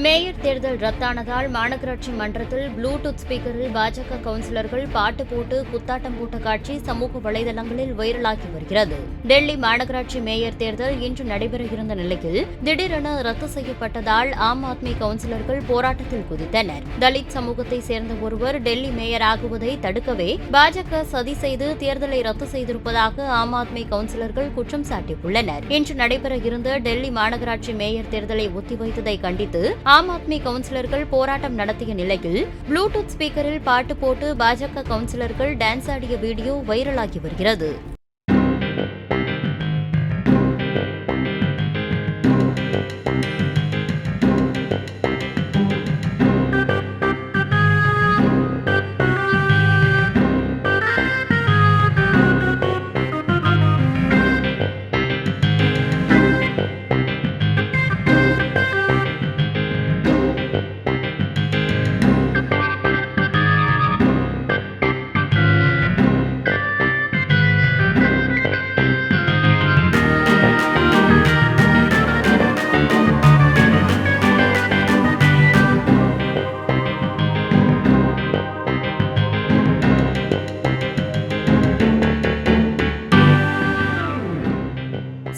Mayor தேர்தல் ரத்தானதால் மாநகராட்சி மன்றத்தில் ப்ளூடூத் ஸ்பீக்கரில் பாஜக கவுன்சிலர்கள் பாட்டு போட்டு குத்தாட்டம் போட்ட காட்சி சமூக வலைதளங்களில் வைரலாகி வருகிறது. டெல்லி மாநகராட்சி மேயர் தேர்தல் இன்று நடைபெற இருந்த நிலையில் திடீரென ரத்து செய்யப்பட்டதால் ஆம் ஆத்மி கவுன்சிலர்கள் போராட்டத்தில் குதித்தனர். தலித் சமூகத்தை சேர்ந்த ஒருவர் டெல்லி மேயர் ஆகுவதை தடுக்கவே பாஜக சதி செய்து தேர்தலை ரத்து செய்திருப்பதாக ஆம் ஆத்மி கவுன்சிலர்கள் குற்றம் சாட்டியுள்ளனர். இன்று நடைபெற இருந்த டெல்லி மாநகராட்சி மேயர் தேர்தலை ஒத்திவைத்ததை கண்டித்து ஆம் ஆத்மி கவுன்சிலர்கள் போராட்டம் நடத்திய நிலையில் ப்ளூடூத் ஸ்பீக்கரில் பாட்டு போட்டு பாஜக கவுன்சிலர்கள் டான்ஸ் ஆடிய வீடியோ வைரலாகி வருகிறது.